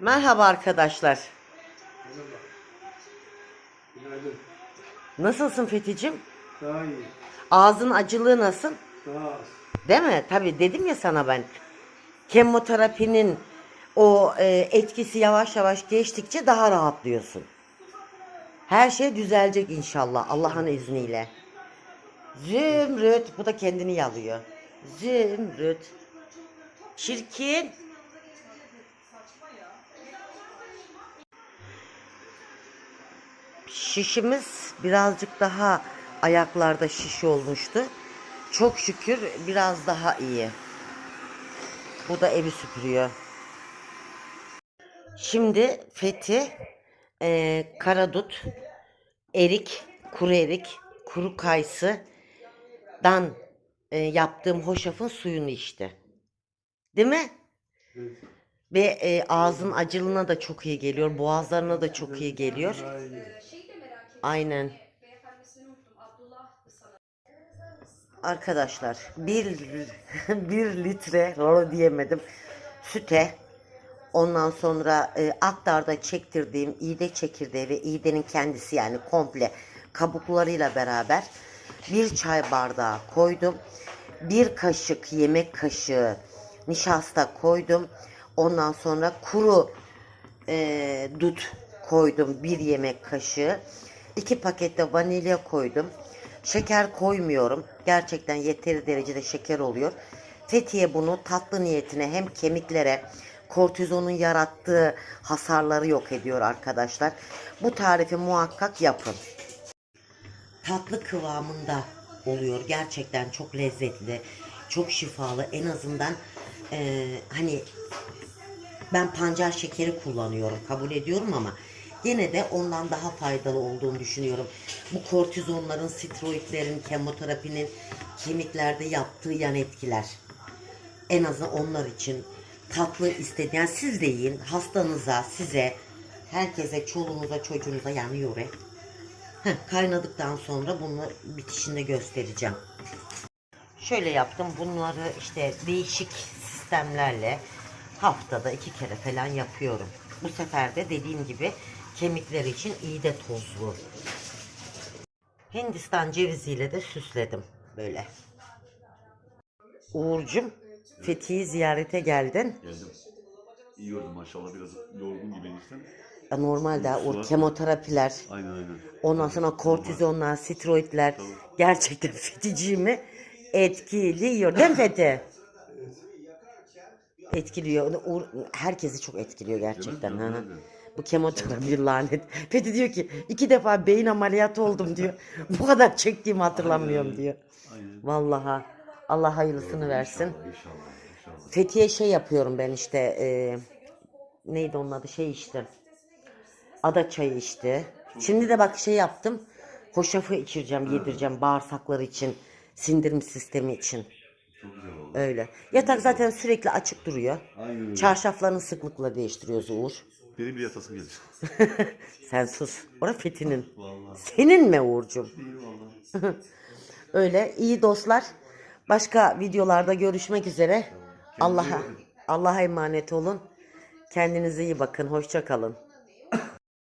Merhaba arkadaşlar. Merhaba. Günaydın. Nasılsın Fethi'cim? Daha iyi. Ağzın acılığı nasıl? Daha az. Değil mi? Tabii dedim ya sana ben. Kemoterapinin o e, etkisi yavaş yavaş geçtikçe daha rahatlıyorsun. Her şey düzelecek inşallah Allah'ın izniyle. Zümrüt. Bu da kendini yalıyor. Zümrüt. Çirkin. Şişimiz birazcık daha ayaklarda şiş olmuştu. Çok şükür biraz daha iyi. Bu da evi süpürüyor. Şimdi Fethi, e, karadut, erik, kuru erik, kuru kayısıdan e, yaptığım hoşafın suyunu içti. Değil mi? Evet. Ve e, ağzın acılığına da çok iyi geliyor. Boğazlarına da çok iyi geliyor. Aynen. Sanırım. Arkadaşlar bir, bir litre rolo diyemedim süte ondan sonra e, Aktar'da çektirdiğim iğde çekirdeği ve iğdenin kendisi yani komple kabuklarıyla beraber bir çay bardağı koydum. Bir kaşık yemek kaşığı nişasta koydum. Ondan sonra kuru e, dut koydum bir yemek kaşığı. iki pakette vanilya koydum. Şeker koymuyorum. Gerçekten yeteri derecede şeker oluyor. Fethiye bunu tatlı niyetine hem kemiklere kortizonun yarattığı hasarları yok ediyor arkadaşlar. Bu tarifi muhakkak yapın. Tatlı kıvamında oluyor. Gerçekten çok lezzetli, çok şifalı. En azından eee, hani ben pancar şekeri kullanıyorum kabul ediyorum ama yine de ondan daha faydalı olduğunu düşünüyorum. Bu kortizonların, steroidlerin, kemoterapinin kemiklerde yaptığı yan etkiler. En azından onlar için tatlı istediğin, yani siz de yiyin hastanıza, size, herkese, çoluğunuza, çocuğunuza yanıyor be. Heh, kaynadıktan sonra bunu bitişinde göstereceğim. Şöyle yaptım. Bunları işte değişik sistemlerle haftada iki kere falan yapıyorum. Bu sefer de dediğim gibi kemikler için iyi de tozlu. Hindistan ceviziyle de süsledim böyle. Uğur'cum Fethi'yi ziyarete geldin. Geldim. İyi gördüm maşallah biraz yorgun gibi enişten. Ya Normalde Uğur Sular- kemoterapiler, Aynen aynen. ondan sonra kortizonlar, steroidler Tabii. gerçekten Fethi'ciğimi etkiliyor. Değil mi Fethi? Etkiliyor. Uğur- herkesi çok etkiliyor gerçekten. Ha. Bu kemoterapi bir lanet. Fethi diyor ki iki defa beyin ameliyatı oldum diyor. Bu kadar çektiğimi hatırlamıyorum Aynen. diyor. Aynen. Vallahi Allah hayırlısını versin. İnşallah inşallah. inşallah. Fethiye şey yapıyorum ben işte e, neydi onun adı şey işte ada çayı işte. Şimdi de bak şey yaptım. Hoşafı içireceğim, yedireceğim bağırsakları için, sindirim sistemi için. Çok güzel. Öyle. Yatak zaten sürekli açık duruyor. Aynen öyle. Çarşaflarını sıklıkla değiştiriyoruz Uğur. Benim bir yatasım gelir. Sen sus. Ora Fethi'nin. Vallahi. Senin mi Uğur'cum? Değil vallahi. Öyle. iyi dostlar. Başka videolarda görüşmek üzere. Allah'a Allah'a emanet olun. Kendinize iyi bakın. Hoşça kalın.